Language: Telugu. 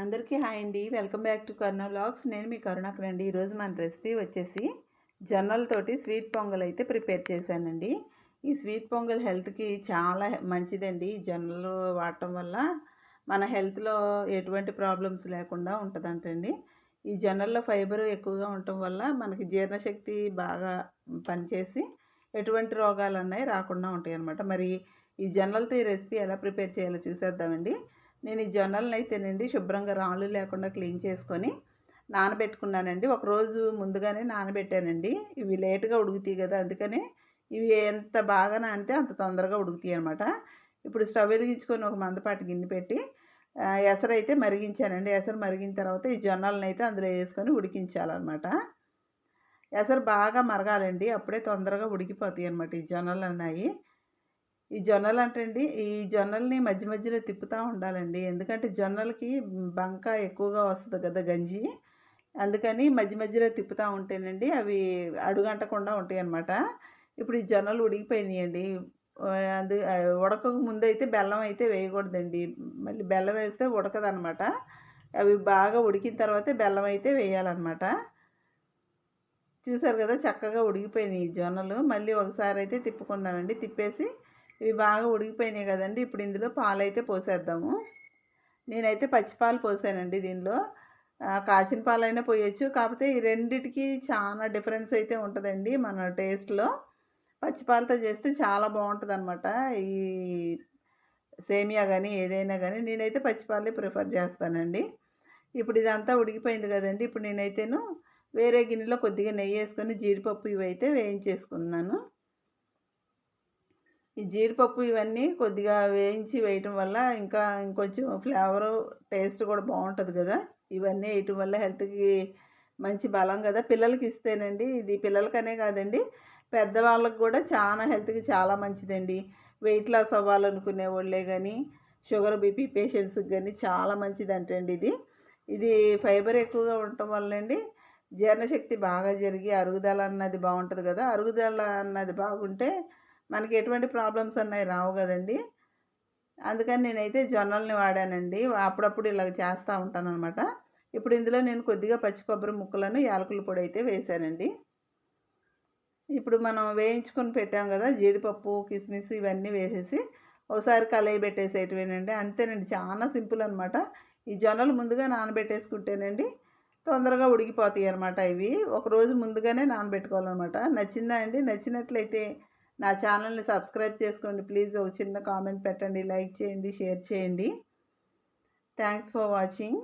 అందరికీ హాయ్ అండి. Welcome back to Karuna vlogs. నేను మీ కరుణాకర్ రండి ఈరోజు మన రెసిపీ వచ్చేసి జొన్నలతోటి స్వీట్ పొంగల్ అయితే ప్రిపేర్ చేశానండి. ఈ స్వీట్ పొంగల్ హెల్త్కి చాలా మంచిదండి. జొన్నలు వాడటం వల్ల మన హెల్త్లో ఎటువంటి ప్రాబ్లమ్స్ లేకుండా ఉంటుందంటండి. ఈ జొన్నల్లో ఫైబర్ ఎక్కువగా ఉండటం వల్ల మనకి జీర్ణశక్తి బాగా పనిచేసి ఎటువంటి రోగాలు ఉన్నాయి రాకుండా ఉంటాయి అన్నమాట మరి ఈ జొన్నలతో ఈ రెసిపీ ఎలా ప్రిపేర్ చేయాలో చూసేద్దామండి. నేను ఈ జొన్నలను అయితేనండి శుభ్రంగా రాళ్ళు లేకుండా క్లీన్ చేసుకొని నానబెట్టుకున్నానండి. ఒకరోజు ముందుగానే నానబెట్టానండి. ఇవి లేటుగా ఉడుకుతాయి కదా అందుకనే ఇవి ఎంత బాగా నానితే అంత తొందరగా ఉడుకుతాయి అనమాట ఇప్పుడు స్టవ్ వెలిగించుకొని ఒక మందపాటి గిన్నె పెట్టి ఎసరు అయితే మరిగించానండి. ఎసరు మరిగిన తర్వాత ఈ జొన్నలను అయితే అందులో వేసుకొని ఉడికించాలన్నమాట. ఎసరు బాగా మరగాలండి. అప్పుడే తొందరగా ఉడికిపోతాయి అనమాట ఈ జొన్నలు అన్నాయి ఈ జొన్నలు అంటండి ఈ జొన్నల్ని మధ్య మధ్యలో తిప్పుతూ ఉండాలండి. ఎందుకంటే జొన్నలకి బంక ఎక్కువగా వస్తుంది కదా గంజి. అందుకని మధ్య మధ్యలో తిప్పుతూ ఉంటేనండి అవి అడుగంటకుండా ఉంటాయి అనమాట ఇప్పుడు ఈ జొన్నలు ఉడికిపోయినాయండి. అందు ఆ, ఉడకక ముందు అయితే బెల్లం అయితే వేయకూడదండి. మళ్ళీ బెల్లం వేస్తే ఉడకదనమాట అవి బాగా ఉడికిన తర్వాతే బెల్లం అయితే వేయాలన్నమాట. చూసారు కదా చక్కగా ఉడికిపోయినాయి జొన్నలు. మళ్ళీ ఒకసారి అయితే తిప్పుకుందామండి. తిప్పేసి ఇవి బాగా ఉడికిపోయినాయి కదండి. ఇప్పుడు ఇందులో పాలు అయితే పోసేద్దాము. నేనైతే పచ్చిపాలు పోసానండి దీనిలో. కాచిన పాలైనా పోయొచ్చు. కాకపోతే ఈ రెండిటికి చాలా డిఫరెన్స్ అయితే ఉంటుందండి మన టేస్ట్లో. పచ్చిపాలతో చేస్తే చాలా బాగుంటుంది అనమాట ఈ సేమియా కానీ ఏదైనా కానీ నేనైతే పచ్చిపాలే ప్రిఫర్ చేస్తానండి. ఇప్పుడు ఇదంతా ఉడికిపోయింది కదండి. ఇప్పుడు నేనైతేను వేరే గిన్నెలో కొద్దిగా నెయ్యి వేసుకొని జీడిపప్పు ఇవి అయితే వేయించేసుకున్నాను. ఈ జీడిపప్పు ఇవన్నీ కొద్దిగా వేయించి వేయటం వల్ల ఇంకా ఇంకొంచెం ఫ్లేవరు టేస్ట్ కూడా బాగుంటుంది కదా. ఇవన్నీ వేయటం వల్ల హెల్త్కి మంచి బలం కదా. పిల్లలకి ఇస్తేనండి. ఇది పిల్లలకనే కాదండి. పెద్దవాళ్ళకి కూడా చాలా హెల్త్కి చాలా మంచిదండి. వెయిట్ లాస్ అవ్వాలనుకునే వాళ్ళే కానీ షుగర్ బీపీ పేషెంట్స్కి కానీ చాలా మంచిది అంటండి ఇది. ఇది ఫైబర్ ఎక్కువగా ఉండటం వల్లండి జీర్ణశక్తి బాగా జరిగి అరుగుదల అన్నది బాగుంటుంది కదా. అరుగుదల అన్నది బాగుంటే మనకి ఎటువంటి ప్రాబ్లమ్స్ అన్నవి రావు కదండి. అందుకని నేనైతే జొన్నల్ని వాడానండి. అప్పుడప్పుడు ఇలా చేస్తూ ఉంటాను అనమాట ఇప్పుడు ఇందులో నేను కొద్దిగా పచ్చి కొబ్బరి ముక్కలను యాలకుల పొడి అయితే వేసానండి ఇప్పుడు మనం వేయించుకొని పెట్టాం కదా జీడిపప్పు కిస్మిస్ ఇవన్నీ వేసేసి ఒకసారి కలయి పెట్టేసేటివేనండి. అంతేనండి చాలా సింపుల్ అనమాట ఈ జొన్నలు ముందుగా నానబెట్టేసుకుంటేనండి తొందరగా ఉడికిపోతాయి అనమాట ఇవి ఒకరోజు ముందుగానే నానబెట్టుకోవాలన్నమాట. నచ్చిందా అండి? నచ్చినట్లయితే నా ఛానల్ని సబ్స్క్రైబ్ చేసుకోండి. ప్లీజ్ ఒక చిన్న కామెంట్ పెట్టండి. లైక్ చేయండి షేర్ చేయండి. Thanks for watching